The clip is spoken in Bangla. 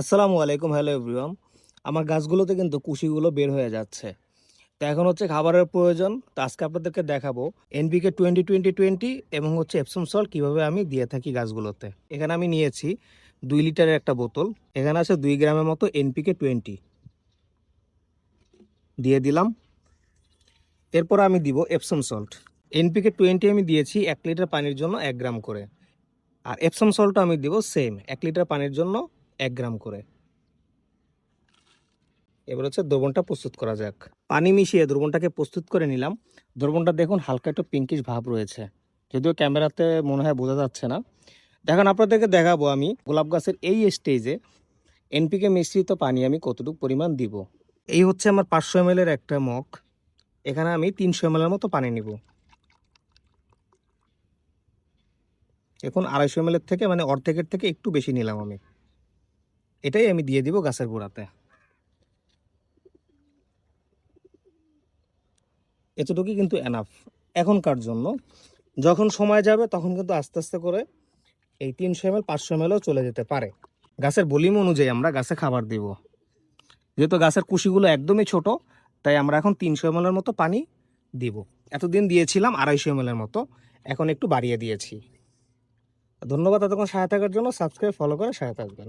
আসসালামু আলাইকুম, হ্যালো এভরিওয়ান। আমার গাছগুলোতে কিন্তু কুশিগুলো বের হয়ে যাচ্ছে। তো এখন হচ্ছে খাবারের প্রয়োজন। তো আজকে আপনাদেরকে দেখাবো এনপিকে টোয়েন্টি টোয়েন্টি টোয়েন্টি এবং হচ্ছে এপসম সল্ট কীভাবে আমি দিয়ে থাকি গাছগুলোতে। এখানে আমি নিয়েছি দুই লিটারের একটা বোতল। এখানে আছে দুই গ্রামের মতো এনপিকে টোয়েন্টি দিয়ে দিলাম। এরপর আমি দিব এপসম সল্ট এনপিকে টোয়েন্টি আমি দিয়েছি এক লিটার পানির জন্য এক গ্রাম করে। আর এপসম সল্টও আমি দিব সেম এক লিটার পানির জন্য এক গ্রাম করে। এবার হচ্ছে দ্রবণটা প্রস্তুত করা যাক। পানি মিশিয়ে দ্রবণটাকে প্রস্তুত করে নিলাম। দ্রবণটা দেখুন, হালকা একটু পিঙ্কিশ ভাব রয়েছে। যদিও ক্যামেরাতে মনে হয় বোঝা যাচ্ছে না। দেখুন, আপনাদেরকে দেখাবো আমি গোলাপ গাছের এই স্টেজে এনপিকে মিশ্রিত পানি আমি কতটুকু পরিমাণ দিব। এই হচ্ছে আমার পাঁচশো এম একটা মগ। এখানে আমি তিনশো এম মতো পানি নিব। এখন আড়াইশো এম থেকে মানে অর্ধেকের থেকে একটু বেশি নিলাম আমি। এটাই আমি দিয়ে দিব গাছের গোড়াতে। এতটুকুই কিন্তু এনাফ এখনকার জন্য, যখন সময় যাবে তখন কিন্তু আস্তে আস্তে করে এই তিনশো এম এল পাঁচশো এম এলও চলে যেতে পারে। গাছের বলিম অনুযায়ী আমরা গাছে খাবার দিব। যেহেতু গাছের কুশিগুলো একদমই ছোট, তাই আমরা এখন তিনশো এম এর মতো পানি দিব। এতদিন দিয়েছিলাম আড়াইশো এম এর মতো, এখন একটু বাড়িয়ে দিয়েছি। ধন্যবাদ এতক্ষণ সহায়তা করার জন্য। সাবস্ক্রাইব ফলো করে সহায়তা থাকবেন।